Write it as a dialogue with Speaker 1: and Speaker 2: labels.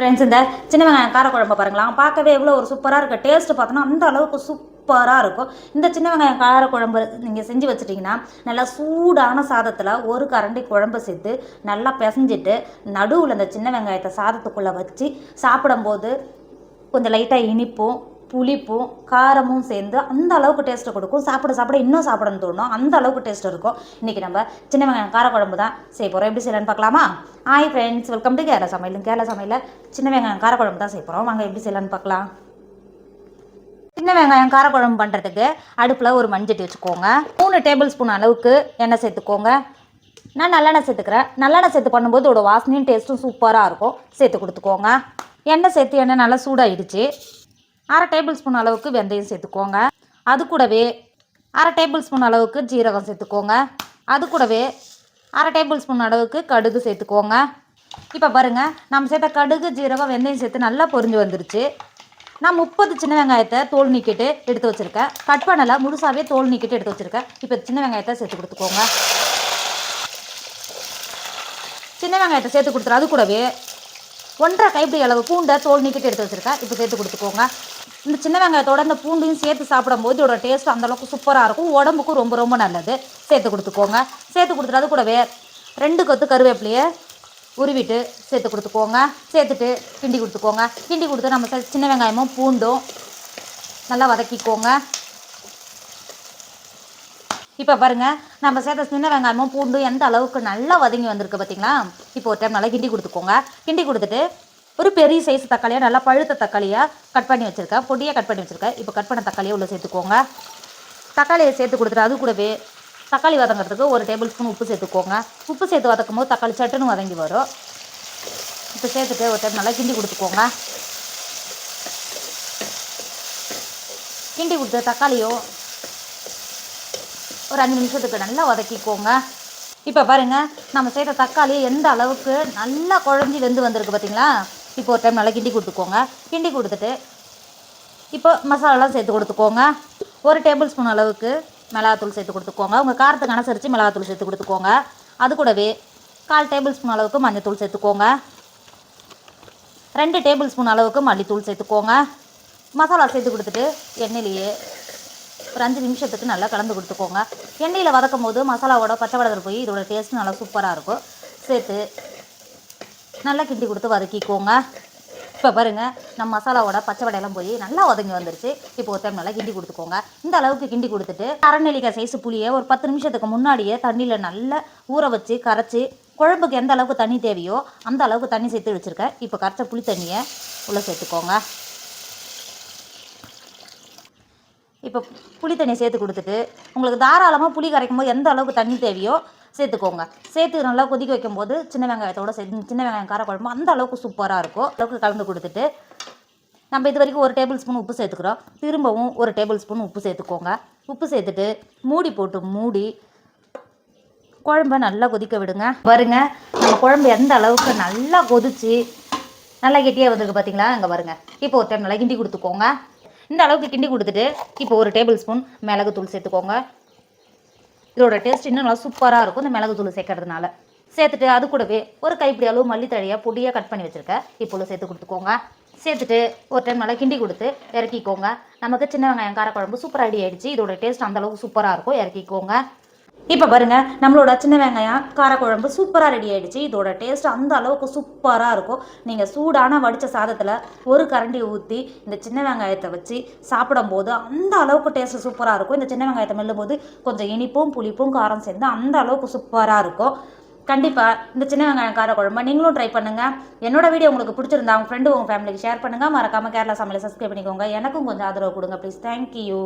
Speaker 1: Friends இந்த சின்ன வெங்காயம் காரக்குழம்பு பாருங்களாம் பார்க்கவே எவ்வளோ ஒரு சூப்பராக இருக்குது டேஸ்ட்டு பார்த்தோன்னா அந்த அளவுக்கு சூப்பராக இருக்கும். இந்த சின்ன வெங்காயம் காரக்குழம்பு நீங்கள் செஞ்சு வச்சுட்டிங்கன்னா நல்லா சூடான சாதத்தில் ஒரு கரண்டி குழம்பு சேர்த்து நல்லா பிசைஞ்சிட்டு நடுவில் இந்த சின்ன வெங்காயத்தை சாதத்துக்குள்ளே வச்சு சாப்பிடும்போது கொஞ்சம் லைட்டாக இனிப்பும் புளிப்பும் காரமும் சேர்ந்து அந்த அளவுக்கு டேஸ்ட்டை கொடுக்கும். சாப்பிட சாப்பிட இன்னும் சாப்பிடணும்னு தோணும். அந்த அளவுக்கு டேஸ்ட் இருக்கும். இன்றைக்கி நம்ம சின்ன வெங்காயம் காரக்குழம்பு தான் செய்ய போகிறோம் எப்படி செய்யலான்னு பார்க்கலாமா? Hi friends welcome to Kerala சமையல். கேரளா சமையலில் சின்ன வெங்காயம் காரக்குழம்பு தான் செய்ய போகிறோம் வாங்க எப்படி செய்யலான்னு பார்க்கலாம். சின்ன வெங்காயம் காரக்குழம்பு பண்ணுறதுக்கு அடுப்பில் ஒரு மஞ்சட்டி வச்சுக்கோங்க. மூணு டேபிள் ஸ்பூன் அளவுக்கு எண்ணெய் சேர்த்துக்கோங்க. நான் நல்லெண்ணெய் சேர்த்துக்கிறேன். நல்லெண்ணெய் சேர்த்து பண்ணும்போது இதோட வாசனையும் டேஸ்ட்டும் சூப்பராக இருக்கும். சேர்த்து கொடுத்துக்கோங்க. எண்ணெய் சேர்த்து எண்ணெய் நல்லா சூடாகிடுச்சு அரை டேபிள் ஸ்பூன் அளவுக்கு வெந்தயம் சேர்த்துக்கோங்க. அது கூடவே அரை டேபிள் ஸ்பூன் அளவுக்கு ஜீரகம் சேர்த்துக்கோங்க. அது கூடவே அரை டேபிள் ஸ்பூன் அளவுக்கு கடுகு சேர்த்துக்கோங்க. இப்போ பாருங்கள் நம்ம சேர்த்த கடுகு ஜீரகம் வெந்தயம் சேர்த்து நல்லா பொரிஞ்சு வந்துருச்சு. நான் முப்பது சின்ன வெங்காயத்தை தோல் நீக்கிட்டு எடுத்து வச்சுருக்கேன். கட் பண்ணலை முழுசாகவே தோல் நீக்கிட்டு எடுத்து வச்சுருக்கேன். இப்போ சின்ன வெங்காயத்தை சேர்த்து கொடுத்துக்கோங்க. சின்ன வெங்காயத்தை சேர்த்து கொடுத்துரு அது கூடவே ஒன்றரை கைப்பிடி அளவு பூண்டை தோல் நீக்கிட்டு எடுத்து வச்சுருக்கேன். இப்போ சேர்த்து கொடுத்துக்கோங்க. இந்த சின்ன வெங்காயத்தோட இந்த பூண்டையும் சேர்த்து சாப்பிடும்போது இதோட டேஸ்ட் அந்தளவுக்கு சூப்பராக இருக்கும். உடம்புக்கும் ரொம்ப ரொம்ப நல்லது. சேர்த்து கொடுத்துக்கோங்க. சேர்த்து கொடுத்துட்டு அது கூடவே ரெண்டு கொத்து கருவேப்பிலையை உருவிட்டு சேர்த்து கொடுத்துக்கோங்க. சேர்த்துட்டு கிண்டி கொடுத்துக்கோங்க. கிண்டி கொடுத்து நம்ம சே- சின்ன வெங்காயமும் பூண்டும் நல்லா வதக்கிக்கோங்க. இப்போ பாருங்க நம்ம சேர்த்த சின்ன வெங்காயமும் பூண்டும் எந்த அளவுக்கு நல்லா வதங்கி வந்திருக்கு பார்த்தீங்களா இப்போ ஒரு டைம் நல்லா கிண்டி கொடுத்துக்கோங்க. கிண்டி கொடுத்துட்டு ஒரு பெரிய சைஸ் தக்காளியாக நல்லா பழுத்த தக்காளியாக கட் பண்ணி வச்சுருக்கேன் பொடியாக கட் பண்ணி வச்சுருக்கேன் இப்போ கட் பண்ண தக்காளியை உள்ளே சேர்த்துக்கோங்க. தக்காளியை சேர்த்து கொடுத்துட்டு அது கூடவே தக்காளி வதங்கிறதுக்கு ஒரு டேபிள் ஸ்பூன் உப்பு சேர்த்துக்கோங்க. உப்பு சேர்த்து வதக்கும் போது தக்காளி சட்டுன்னு வதங்கி வரும். இப்போ சேர்த்துட்டு ஒரு டைம் நல்லா கிண்டி கொடுத்துக்கோங்க. கிண்டி கொடுத்து தக்காளியும் ஒரு அஞ்சு நிமிஷத்துக்கு நல்லா வதக்கிக்கோங்க. இப்போ பாருங்க நம்ம செய்கிற தக்காளி எந்த அளவுக்கு நல்லா குழஞ்சி வெந்து வந்திருக்கு பார்த்தீங்களா இப்போ ஒரு டைம் நல்லா கிண்டி கொடுத்துக்கோங்க. கிண்டி கொடுத்துட்டு இப்போ மசாலாலாம் சேர்த்து கொடுத்துக்கோங்க. ஒரு டேபிள் ஸ்பூன் அளவுக்கு மிளகாத்தூள் சேர்த்து கொடுத்துக்கோங்க. உங்கள் காரத்துக்கு அனுசரித்து மிளகாத்தூள் சேர்த்து கொடுத்துக்கோங்க. அது கூடவே கால் டேபிள் ஸ்பூன் அளவுக்கு மஞ்சத்தூள் சேர்த்துக்கோங்க. ரெண்டு டேபிள் ஸ்பூன் அளவுக்கு மல்லித்தூள் சேர்த்துக்கோங்க. மசாலா சேர்த்து கொடுத்துட்டு எண்ணெயிலேயே ஒரு அஞ்சு நிமிஷத்துக்கு நல்லா கலந்து கொடுத்துக்கோங்க. எண்ணெயில் வதக்கும் போது மசாலாவோட பச்சை வடகர் போய் இதோட டேஸ்ட் நல்லா சூப்பராக இருக்கும். சேர்த்து நல்லா கிண்டி கொடுத்து வதக்கிக்கோங்க. இப்போ பாருங்க நம்ம மசாலாவோட பச்சை வடையெல்லாம் போய் நல்லா உதங்கி வந்துருச்சு. இப்போ ஒரு டைம் நல்லா கிண்டி கொடுத்துக்கோங்க. இந்த அளவுக்கு கிண்டி கொடுத்துட்டு அரைநெல்லிக்காய் சைஸ் புளியை ஒரு பத்து நிமிஷத்துக்கு முன்னாடியே தண்ணியில் நல்லா ஊற வச்சு கரைச்சி குழம்புக்கு எந்த அளவுக்கு தண்ணி தேவையோ அந்த அளவுக்கு தண்ணி சேர்த்து வச்சுருக்கேன். இப்போ கரைச்ச புளி தண்ணியை உள்ளே சேர்த்துக்கோங்க. இப்போ புளி தண்ணி சேர்த்து கொடுத்துட்டு உங்களுக்கு தாராளமாக புளி கரைக்கும் போது எந்த அளவுக்கு தண்ணி தேவையோ சேர்த்துக்கோங்க. சேர்த்து நல்லா கொதிக்க வைக்கும்போது சின்ன வெங்காயத்தோட சேர்த்து சின்ன வெங்காயம் காரக்குழம்பு அந்த அளவுக்கு சூப்பராக இருக்கும். அளவுக்கு கலந்து கொடுத்துட்டு நம்ம இது வரைக்கும் ஒரு டேபிள் ஸ்பூன் உப்பு சேர்த்துக்கிறோம். திரும்பவும் ஒரு டேபிள் ஸ்பூன் உப்பு சேர்த்துக்கோங்க. உப்பு சேர்த்துட்டு மூடி போட்டு மூடி குழம்ப நல்லா கொதிக்க விடுங்க. பாருங்க நம்ம குழம்பு எந்த அளவுக்கு நல்லா கொதிச்சு நல்லா கெட்டியாக வந்திருக்கு பார்த்தீங்களா அங்கே பாருங்க. இப்போ ஒரு டைம் நல்லா கிண்டி கொடுத்துக்கோங்க. இந்த அளவுக்கு கிண்டி கொடுத்துட்டு இப்போ ஒரு டேபிள் ஸ்பூன் மிளகுத்தூள் சேர்த்துக்கோங்க. இதோட டேஸ்ட் இன்னும் நல்லா சூப்பராக இருக்கும் இந்த மிளகுத்தூள் சேர்க்கறதுனால. சேர்த்துட்டு அது கூடவே ஒரு கைப்பிடி அளவு மல்லித்தழையை பொடியாக கட் பண்ணி வச்சுருக்கேன் இப்போ சேர்த்து கொடுத்துக்கோங்க. சேர்த்துட்டு ஒரு டைம் நல்லா கிண்டி கொடுத்து இறக்கிக்கோங்க. நமக்கு சின்ன வெங்காயம் காரக்குழம்பு சூப்பர் ஐடி ஆகிடுச்சு இதோட டேஸ்ட் அந்தளவுக்கு சூப்பராக இருக்கும். இறக்கிக்கோங்க. இப்போ பாருங்க நம்மளோட சின்ன வெங்காயம் காரக்குழம்பு சூப்பராக ரெடி ஆயிடுச்சு. இதோட டேஸ்ட் அந்த அளவுக்கு சூப்பராக இருக்கும். நீங்கள் சூடான வடித்த சாதத்தில் ஒரு கரண்டி ஊற்றி இந்த சின்ன வெங்காயத்தை வச்சு சாப்பிடும்போது அந்த அளவுக்கு டேஸ்ட் சூப்பராக இருக்கும். இந்த சின்ன வெங்காயத்தை மெல்லும்போது கொஞ்சம் இனிப்பும் புளிப்பும் காரம் சேர்ந்து அந்த அளவுக்கு சூப்பராக இருக்கும். கண்டிப்பாக இந்த சின்ன வெங்காயம் காரக்குழம்பு நீங்களும் ட்ரை பண்ணுங்கள் என்னோட வீடியோ உங்களுக்கு பிடிச்சிருந்தா உங்கள் ஃப்ரெண்டு உங்கள் ஃபேமிலிக்கு ஷேர் பண்ணுங்கள் மறக்காமல் கேரளா சமையலை சப்ஸ்கிரைப் பண்ணிக்கோங்க. எனக்கும் கொஞ்சம் ஆதரவு கொடுங்க ப்ளீஸ் தேங்க்யூ